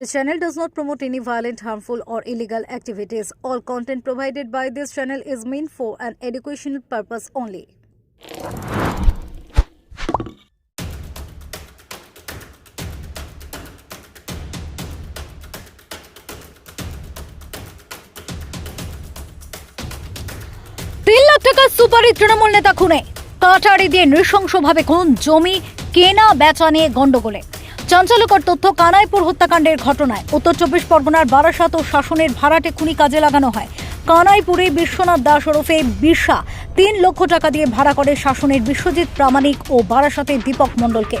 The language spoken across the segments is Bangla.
The channel does not promote any violent, harmful, or illegal activities. All content provided by this channel is meant for an educational purpose only. তিন লাখ টাকা সুপারি তৃণমূল নেতা খুনে কাটারি দিয়ে নৃশংসভাবে খুন জমি কেনা বেচা নিয়ে গন্ডগোলে চাঞ্চল্যকর তথ্য কানাইপুর হত্যাকাণ্ডের ঘটনায়। উত্তর চব্বিশ পরগনার বারাসাত ও শাসনের ভাড়াটে খুনি কাজে লাগানো হয়। কানাইপুরে বিশ্বনাথ দাস ওরফে বিশা তিন লক্ষ টাকা দিয়ে ভাড়া করে শাসনের বিশ্বজিৎ প্রামাণিক ও বারাসাতের দীপক মণ্ডলকে।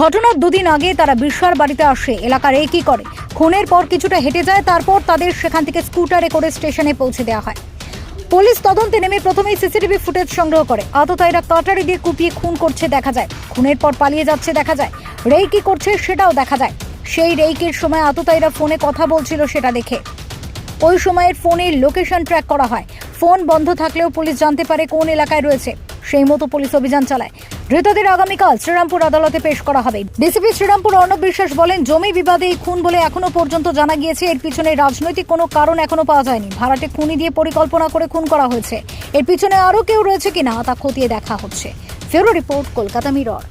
ঘটনার দুদিন আগে তারা বিশ্বর বাড়িতে আসে, এলাকার একই করে? খুনের পর কিছুটা হেঁটে যায়, তারপর তাদের সেখান থেকে স্কুটারে করে স্টেশনে পৌঁছে দেওয়া হয়। পুলিশ তদন্তে নেমে প্রথমেই সিসিটিভি ফুটেজ সংগ্রহ করে। আততায়ীরা কাটারি দিয়ে কুপিয়ে খুন করছে, দেখা যায়। খুনের পর পালিয়ে যাচ্ছে, দেখা যায়। রেই কি করছে সেটাও দেখা যায়। সেই রেইকির সময় আততায়ীরা ফোনে কথা বলছিল সেটা দেখে। ওই সময়ের ফোনের লোকেশন ট্র্যাক করা হয়। ফোন বন্ধ থাকলেও পুলিশ জানতে পারে কোন এলাকায় রয়েছে। সেই মতো পুলিশ অভিযান চালায়। ধৃতদের আগামীকাল শ্রীরামপুর আদালতে পেশ করা হবে। ডিসিপি শ্রীরামপুর অর্ণব বিশ্বাস বলেন, জমি বিবাদে এই খুন বলে এখনও পর্যন্ত জানা গিয়েছে, এর পিছনে রাজনৈতিক কোনো কারণ এখনও পাওয়া যায়নি। ভাড়াটে খুনি দিয়ে পরিকল্পনা করে খুন করা হয়েছে। এর পিছনে আরও কেউ রয়েছে কিনা তা খতিয়ে দেখা হচ্ছে। ফেরো রিপোর্ট, কলকাতা মিরর।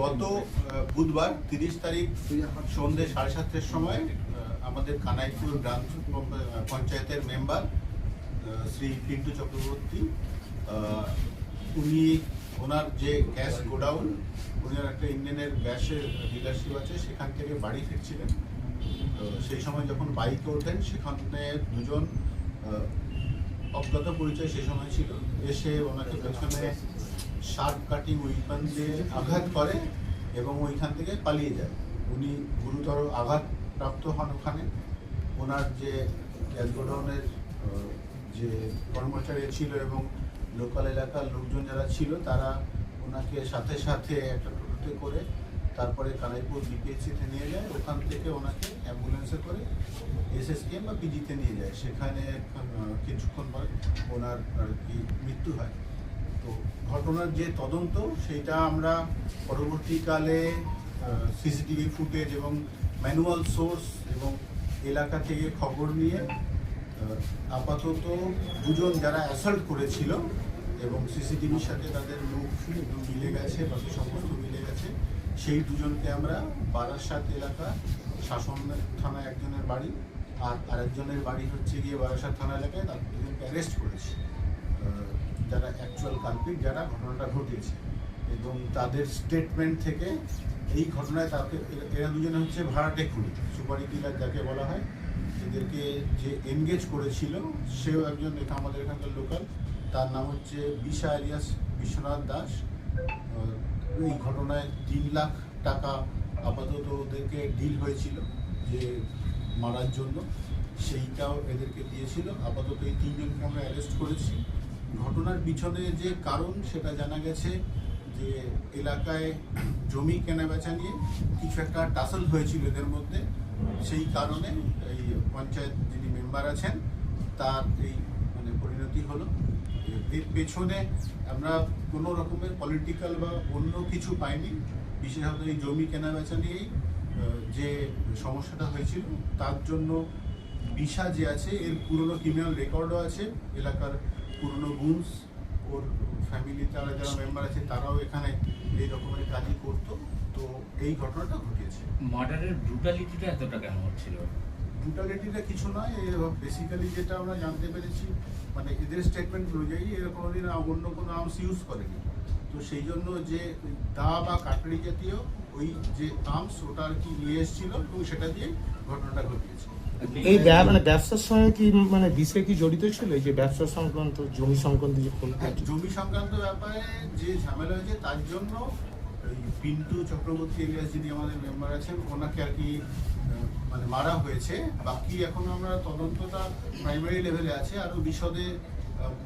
গত বুধবার তিরিশ তারিখ সন্ধ্যে সাড়ে সাতটার সময় আমাদের কানাইপুর গ্রাম পঞ্চায়েতের মেম্বার শ্রী পিন্টু চক্রবর্তী উনি ওনার যে গ্যাস গোডাউন উনার একটা ইন্ডিয়ানের গ্যাসের ডিলারশিপ আছে, সেখান থেকে বাড়ি ফিরছিলেন। সেই সময় যখন বাইকে ওঠেন, সেখানে দুজন অজ্ঞাত পরিচয় সে সময় ছিল। এসে ওনাকে পেছনে শার্প কাটিং উইপন দিয়ে আঘাত করে এবং ওইখান থেকে পালিয়ে যায়। উনি গুরুতর আঘাত প্রাপ্ত হন ওখানে। ওনার যে গোডাউনের যে কর্মচারী ছিল এবং লোকাল এলাকার লোকজন যারা ছিল, তারা ওনাকে সাথে সাথে একটা টোটোতে করে তারপরে কানাইপুর বিপিএসসিতে নিয়ে যায়। ওখান থেকে ওনাকে অ্যাম্বুলেন্সে করে এসএসকেএম বা পিজিতে নিয়ে যায়। সেখানে কিছুক্ষণ পরে ওনার আর কি মৃত্যু হয়। ঘটনার যে তদন্ত, সেটা আমরা পরবর্তীকালে সিসিটিভি ফুটেজ এবং ম্যানুয়াল সোর্স এবং এলাকা থেকে খবর নিয়ে আপাতত দুজন যারা অ্যাসাল্ট করেছিল এবং সিসিটিভির সাথে তাদের মুখ মিলে গেছে, বাকি সমস্ত মিলে গেছে, সেই দুজনকে আমরা বারাসাত এলাকা শাসন থানায় একজনের বাড়ি আর আরেকজনের বাড়ি হচ্ছে গিয়ে বারাসাত থানা এলাকায়, তার দুজনকে অ্যারেস্ট করেছি। যারা অ্যাকচুয়াল কালপিট যারা ঘটনাটা ঘটিয়েছে। এবং তাদের স্টেটমেন্ট থেকে এই ঘটনায় তাকে, এরা- দুজনে হচ্ছে ভাড়াটে খুনি, সুপারি কিলার যাকে বলা হয়। এদেরকে যে এনগেজ করেছিল, সেও একজন এটা আমাদের এখানকার লোকাল তার নাম হচ্ছে বিশা এলিয়াস বিশ্বনাথ দাস। এই ঘটনায় তিন লাখ টাকা আপাতত ওদেরকে ডিল হয়েছিল যে মারার জন্য। সেইটাও এদেরকে দিয়েছিল। আপাতত এই তিনজনকে আমরা অ্যারেস্ট করেছি। ঘটনার পিছনে যে কারণ সেটা জানা গেছে যে এলাকায় জমি কেনা বেচা নিয়ে কিছু একটা টাসল হয়েছিল এদের মধ্যে। সেই কারণে এই পঞ্চায়েত যিনি মেম্বার আছেন, তার এই মানে পরিণতি হলো। এর পেছনে আমরা কোনো রকমের পলিটিক্যাল বা অন্য কিছু পাইনি। বিশেষত এই জমি কেনা বেচা নিয়েই যে সমস্যাটা হয়েছিল, তার জন্য বিশা যে আছে, এর পুরনো ক্রিমিনাল রেকর্ডও আছে। এলাকার পুরনো গুনস ওর ফ্যামিলি তারা যারা মেম্বার আছে তারাও এখানে এই রকমের কাজই করতো। তো এই ঘটনাটা ঘটিয়েছে মার্ডারের ব্রুটালিটিটা এতটা কেন হচ্ছিল? ব্রুটালিটিটা কিছু নয় বেসিক্যালি যেটা আমরা জানতে পেরেছি মানে এদের স্টেটমেন্ট অনুযায়ী এরা কোনোদিন অন্য কোনো আর্মস ইউজ করেনি। তো সেই জন্য যে দা বা কাটারি জাতীয় ওই যে আর্মস ওটা আর কি নিয়ে এসেছিল এবং সেটা দিয়ে ঘটনাটা ঘটিয়েছে। এই মানে ব্যবসার সঙ্গে কি মানে বিষয় কি জড়িত ছিল? যে ব্যবসা সংক্রান্ত জমি সংক্রান্ত যে খুন হ্যাঁ, জমি সংক্রান্ত ব্যাপারে যে ঝামেলা হয়েছে তার জন্য পিন্টু চক্রবর্তী এলিয়াস যিনি আমাদের মেম্বার আছেন ওনাকে আর কি মানে মারা হয়েছে। বাকি এখন আমরা তদন্তটা প্রাইমারি লেভেলে আছে আরও বিশদে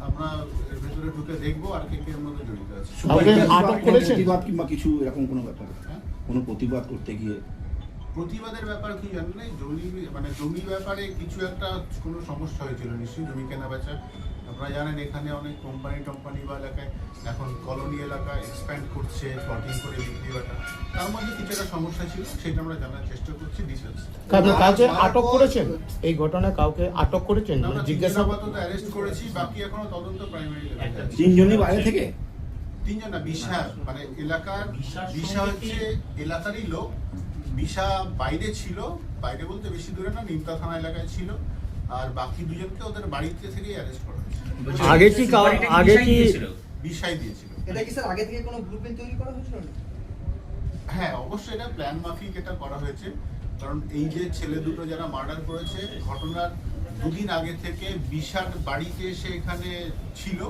আমরা এর ভেতরে ঢুকে দেখব আর কে কে মধ্যে জড়িত আছে? প্রতিবাদ কিংবা কিছু এরকম কোনো ব্যাপার? হ্যাঁ? কোনো প্রতিবাদ করতে গিয়ে? প্রতিবাদের ব্যাপার কি জানেন? না? জমি মানে জমি ব্যাপারে কিছু একটা কোনো সমস্যা হয়েছিল নিশ্চয়ই জমি কেনা বেচা। আপনারা জানেন এখানে অনেক কোম্পানি টোম্পানি বা এলাকায় এখন কলোনি এলাকা এক্সপ্যান্ড করছে প্লটিং করে বিক্রি বাটা তার মধ্যে কিছু একটা সমস্যা ছিল সেটা আমরা জানার চেষ্টা করছি ডিটেলস কাউকে আটক করেছেন? এই ঘটনায় কাউকে আটক করেছেন? মানে জিজ্ঞাসাবাদ অ্যারেস্ট করেছি বাকি এখনও তদন্ত প্রাইমারি তিনজনই বাইরে থেকে? তিনজন না বিশা মানে এলাকার বিশার বিশা হচ্ছে এলাকারই লোক। বিশা বাইরে ছিল বাইরে বলতে বেশি দূরে না নিমতা থানা এলাকায় ছিল আর বাকি দুজনকে ওদের বাড়িতে থেকেই অ্যারেস্ট করা হয়েছে। আগে কি আগে কি-? বিশাই দিয়েছিল এটা কি স্যার আগে থেকে কোনো গ্রুপে তৈরি করা হয়েছিল হ্যাঁ অবশ্যই এটা প্ল্যান মাফিক এটা করা হয়েছে। কারণ এই যে ছেলে দুটো যারা মার্ডার করেছে ঘটনার দুদিন আগে থেকে বিশার বাড়িতে এসে এখানে ছিল।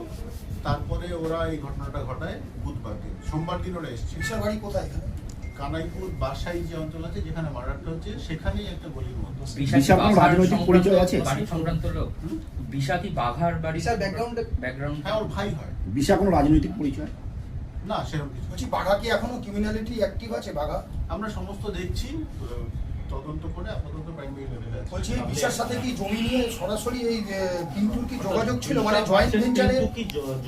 তারপরে ওরা এই ঘটনাটা ঘটায় বুধবার দিন। সোমবার দিন ওরা এসেছে বিশাল বাড়ি কোথায় এখানে? কানাইপুর বাসাই যে অঞ্চল আছে যেখানে মার্ডারটা হচ্ছে সেখানেই একটা গলির মতো বিশা কোনো রাজনৈতিক পরিচয় আছে? বাড়ি সংক্রান্ত লোক? বিশা কি বাঘার বাড়ি স্যার background-এ- ব্যাকগ্রাউন্ড হ্যাঁ ওর ভাই হয়। বিশা কোনো রাজনৈতিক পরিচয়? না সেরকম কিছু বলছি বাঘা কি এখনও ক্রিমিনালিটি অ্যাক্টিভ আছে বাঘা? আমরা সমস্ত দেখছি তদন্ত করে আপাতত প্রাইমারি লেভেলে আছে বলছি এই বিশার সাথে কি জমি নিয়ে সরাসরি এই পিন্টুর কি যোগাযোগ ছিল? মানে জয়েন্ট ভেঞ্চারে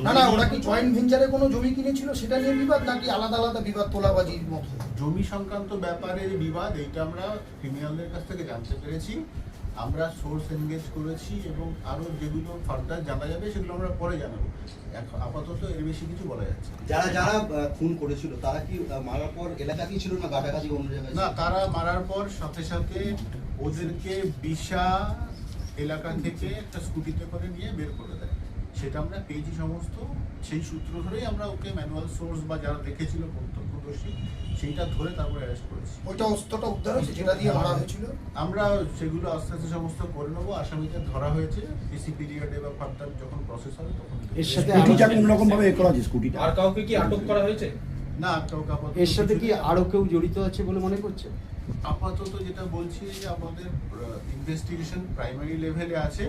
না না ওরা কি জয়েন্ট ভেঞ্চারে কোনো জমি কিনেছিল? সেটা নিয়ে বিবাদ নাকি আলাদা আলাদা বিবাদ তোলাবাজির মতো জমি সংক্রান্ত ব্যাপারে বিবাদ এইটা আমরা ক্রিমিনালদের কাছ থেকে জানতে পেরেছি। আমরা সোর্স এনগেজ করেছি এবং আরও যেগুলো ফার্দার জানা যাবে সেগুলো আমরা পরে জানাব। এখন আপাতত এর বেশি কিছু বলা যাচ্ছে না। যারা যারা খুন করেছিল তারা কি মারার পর এলাকাতেই ছিল না গাটাগাটি অন্য জায়গায় না তারা মারার পর সাথে সাথে ওদেরকে বিশা এলাকা থেকে একটা স্কুটিতে করে নিয়ে বের করে দেয়। সেটা আমরা পেয়েছি সমস্ত। সেই সূত্র ধরেই আমরা ওকে ম্যানুয়াল সোর্স বা যারা দেখেছিল প্রত্যক্ষদর্শী সেইটা ধরে তারপরে অ্যারেস্ট করেছি। ওইটা অস্ত্রটা উদ্ধার হয়েছে যেটা দিয়ে মারা হয়েছিল? আমরা সেগুলো আস্তে আস্তে সমস্ত করে নেব। আসামিদের ধরা হয়েছে পিসি পিরিয়ডে বা ফার্দার যখন প্রসেস হবে তখন এর সাথে স্কুটিটা কোন রকম ভাবে করা আছে? স্কুটিটা? আর কাউকে কি আটক করা হয়েছে? না কাউকে আপাতত এর সাথে কি আরও কেউ জড়িত আছে বলে মনে করছে? আপাতত যেটা বলছি যে আমাদের ইনভেস্টিগেশন প্রাইমারি লেভেলে আছে।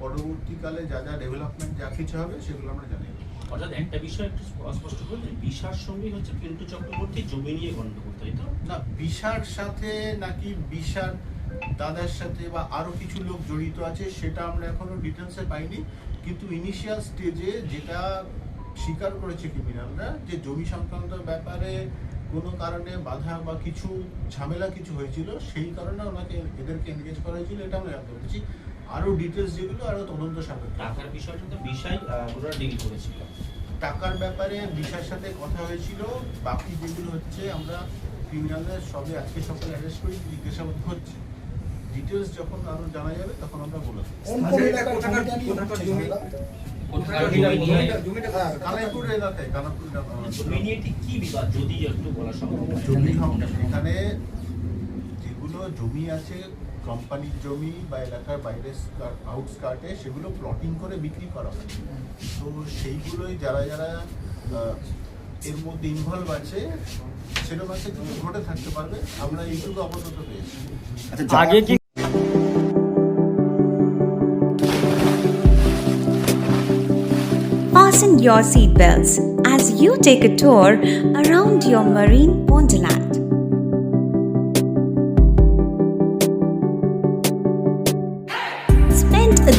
পরবর্তীকালে যা যা ডেভেলপমেন্ট যা কিছু হবে সেগুলো আমরা জানিয়ে দেবো অর্থাৎ একটা বিষয় একটু স্পষ্ট করতে বিশার সঙ্গে হচ্ছে পিন্টু চক্রবর্তী জমি নিয়ে গন্ডগোল তাই তো? না, বিশার সাথে নাকি বিশার দাদার সাথে বা আরও কিছু লোক জড়িত আছে, সেটা আমরা এখনও ডিটেলসে পাইনি। কিন্তু ইনিশিয়াল স্টেজে যেটা স্বীকার করেছে ক্রিমিনালরা যে জমি সংক্রান্ত ব্যাপারে কোনো কারণে বাধা বা কিছু ঝামেলা কিছু হয়েছিল, সেই কারণে ওনাকে এদেরকে এনগেজ করা হয়েছিল, এটা আমরা জানতে পেরেছি। আরও ডিটেলস যেগুলো আরও তদন্ত সাপেক্ষ। টাকার বিষয়টা তো বিষয় ওরা ডিল করেছিল। টাকার ব্যাপারে বিশার সাথে কথা হয়েছিল। বাকি যেগুলো হচ্ছে আমরা ক্রিমিনালদের সবে আজকে সকালে অ্যারেস্ট করি জিজ্ঞাসাবাদ হচ্ছে ডিটেলস যখন আরও জানা যাবে তখন আমরা বলে এখানে যেগুলো জমি আছে কোম্পানির জমি বা এলাকার বাইরে আউটস্কার্টে সেগুলো প্লটিং করে বিক্রি করা হয়। তো সেইগুলোই যারা যারা এর মধ্যে ইনভলভ আছে সেরকম একটা কিছু ঘটে থাকতে পারবে। আমরা এইটুকু আপাতত পেয়েছি। আচ্ছা যারা আগে কি Fasten your seatbelts as you take a tour around your marine wonderland.